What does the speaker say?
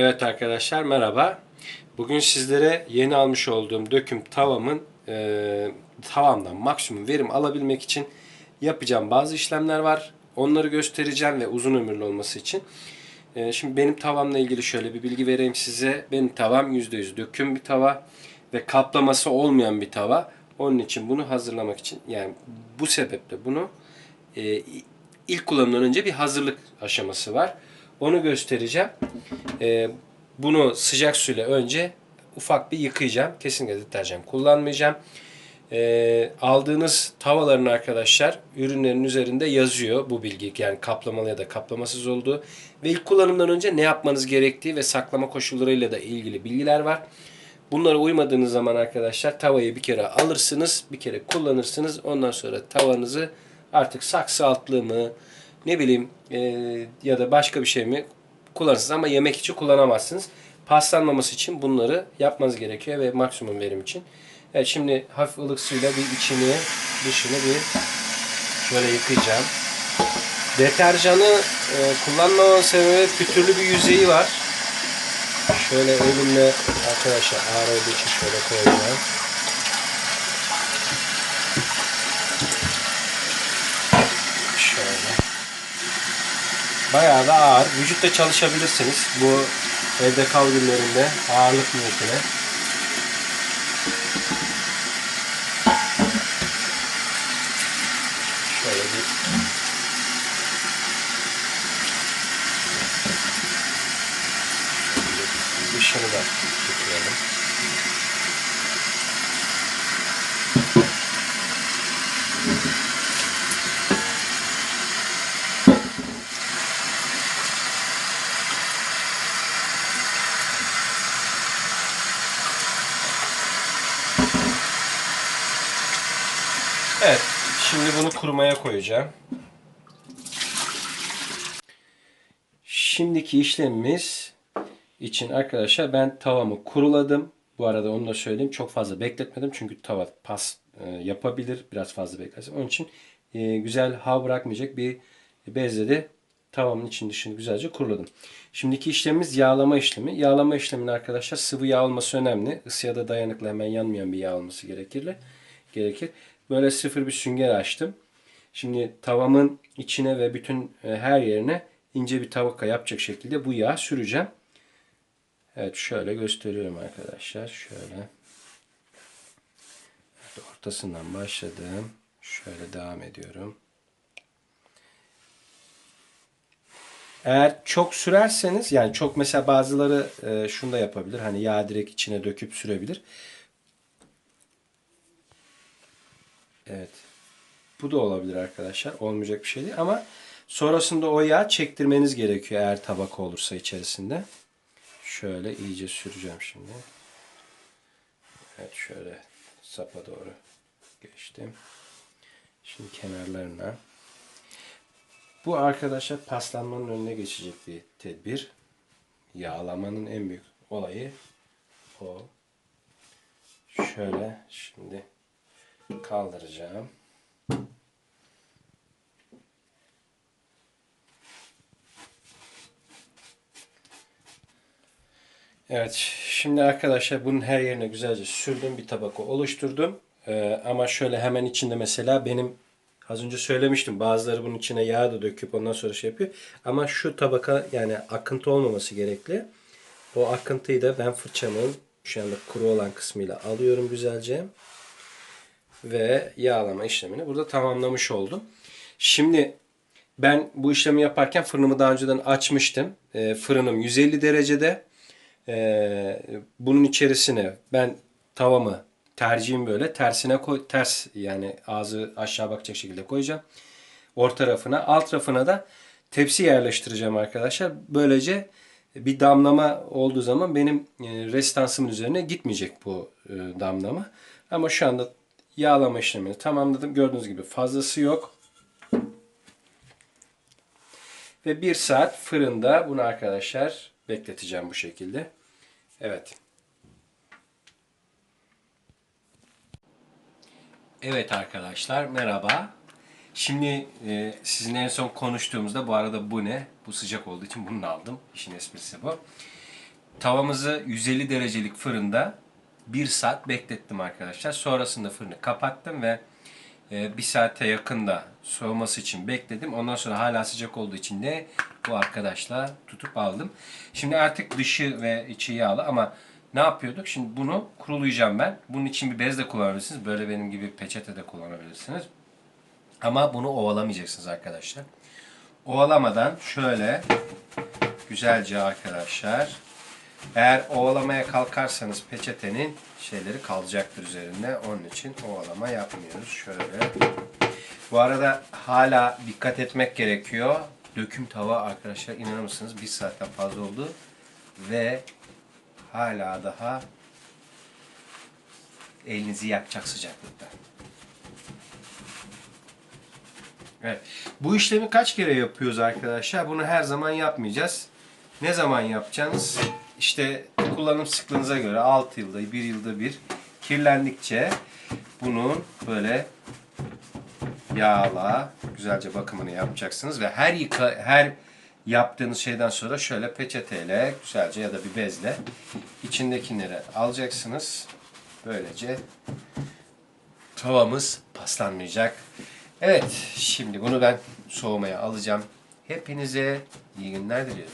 Evet arkadaşlar merhaba. Bugün sizlere yeni almış olduğum döküm tavamın e, tavamdan maksimum verim alabilmek için yapacağım bazı işlemler var. Onları göstereceğim ve uzun ömürlü olması için. E, şimdi benim tavamla ilgili şöyle bir bilgi vereyim size. Benim tavam %100 döküm bir tava ve kaplaması olmayan bir tava. Onun için bunu hazırlamak için yani bu sebeple bunu e, ilk kullanımdan önce bir hazırlık aşaması var. Onu göstereceğim. E, bunu sıcak suyla önce ufak bir yıkayacağım. Kesinlikle deterjan kullanmayacağım. E, aldığınız tavaların arkadaşlar ürünlerin üzerinde yazıyor bu bilgi. Yani kaplamalı ya da kaplamasız olduğu. Ve ilk kullanımdan önce ne yapmanız gerektiği ve saklama koşullarıyla da ilgili bilgiler var. Bunlara uymadığınız zaman arkadaşlar tavayı bir kere alırsınız, bir kere kullanırsınız. Ondan sonra tavanızı artık saksı altlığı mı, ne bileyim e, ya da başka bir şey mi kullanırsınız ama yemek için kullanamazsınız. Paslanmaması için bunları yapmanız gerekiyor ve maksimum verim için. Evet şimdi hafif ılık suyla bir içini dışını bir şöyle yıkayacağım. Deterjanı e, kullanmamın sebebi pütürlü bir yüzeyi var. Şöyle elimle arkadaşlar ağır olduğu için şöyle koyacağım. Şöyle. Bayağı da ağır. Vücutta çalışabilirsiniz. Bu evde kal günlerinde ağırlık niyetine. Şöyle bir dışını da Evet, şimdi bunu kurumaya koyacağım. Şimdiki işlemimiz için arkadaşlar ben tavamı kuruladım. Bu arada onu da söyleyeyim. Çok fazla bekletmedim. Çünkü tava pas e, yapabilir. Biraz fazla beklerse. Onun için e, güzel hava bırakmayacak bir bezle de tavamın için dışını güzelce kuruladım. Şimdiki işlemimiz yağlama işlemi. Yağlama işleminin arkadaşlar sıvı yağ olması önemli. Isıya da dayanıklı hemen yanmayan bir yağ olması gerekir. gerekir. Böyle sıfır bir sünger açtım. Şimdi tavamın içine ve bütün e, her yerine ince bir tabaka yapacak şekilde bu yağı süreceğim. Evet şöyle gösteriyorum arkadaşlar. Şöyle. Evet, ortasından başladım. Şöyle devam ediyorum. Eğer çok sürerseniz yani çok mesela bazıları e, şunu da yapabilir. Hani yağ direkt içine döküp sürebilir. Evet. Bu da olabilir arkadaşlar. Olmayacak bir şey değil ama sonrasında o yağı çektirmeniz gerekiyor eğer tabaka olursa içerisinde. Şöyle iyice süreceğim şimdi. Evet şöyle sapa doğru geçtim. Şimdi kenarlarına. Bu arkadaşlar paslanmanın önüne geçecek bir tedbir. Yağlamanın en büyük olayı o. Şöyle şimdi kaldıracağım. Evet, şimdi arkadaşlar bunun her yerine güzelce sürdüm, bir tabaka oluşturdum. Ee, ama şöyle hemen içinde mesela benim az önce söylemiştim bazıları bunun içine yağ da döküp ondan sonra şey yapıyor. Ama şu tabaka yani akıntı olmaması gerekli. O akıntıyı da ben fırçamın şu anda kuru olan kısmıyla alıyorum güzelce. Ve yağlama işlemini burada tamamlamış oldum. Şimdi ben bu işlemi yaparken fırınımı daha önceden açmıştım. Ee, fırınım 150 derecede. Ee, bunun içerisine ben tavamı tercihim böyle tersine koy ters yani ağzı aşağı bakacak şekilde koyacağım. Orta tarafına, alt tarafına da tepsi yerleştireceğim arkadaşlar. Böylece bir damlama olduğu zaman benim e, restansımın üzerine gitmeyecek bu e, damlama. Ama şu anda yağlama işlemini tamamladım. Gördüğünüz gibi fazlası yok. Ve bir saat fırında bunu arkadaşlar bekleteceğim bu şekilde. Evet. Evet arkadaşlar merhaba. Şimdi e, sizin en son konuştuğumuzda bu arada bu ne? Bu sıcak olduğu için bunu aldım. İşin esprisi bu. Tavamızı 150 derecelik fırında 1 saat beklettim arkadaşlar. Sonrasında fırını kapattım ve e, bir saate yakın da soğuması için bekledim. Ondan sonra hala sıcak olduğu için de bu arkadaşla tutup aldım. Şimdi artık dışı ve içi yağlı ama ne yapıyorduk? Şimdi bunu kurulayacağım ben. Bunun için bir bez de kullanabilirsiniz. Böyle benim gibi peçete de kullanabilirsiniz. Ama bunu ovalamayacaksınız arkadaşlar. Ovalamadan şöyle güzelce arkadaşlar eğer ovalamaya kalkarsanız peçetenin şeyleri kalacaktır üzerinde. Onun için ovalama yapmıyoruz. Şöyle. Bu arada hala dikkat etmek gerekiyor. Döküm tava arkadaşlar inanır mısınız bir saatten fazla oldu. Ve hala daha elinizi yakacak sıcaklıkta. Evet. Bu işlemi kaç kere yapıyoruz arkadaşlar? Bunu her zaman yapmayacağız. Ne zaman yapacaksınız? İşte kullanım sıklığınıza göre 6 yılda, 1 yılda bir kirlendikçe bunun böyle yağla güzelce bakımını yapacaksınız ve her yıka her yaptığınız şeyden sonra şöyle peçeteyle güzelce ya da bir bezle içindekileri alacaksınız. Böylece tavamız paslanmayacak. Evet, şimdi bunu ben soğumaya alacağım. Hepinize iyi günler diliyorum.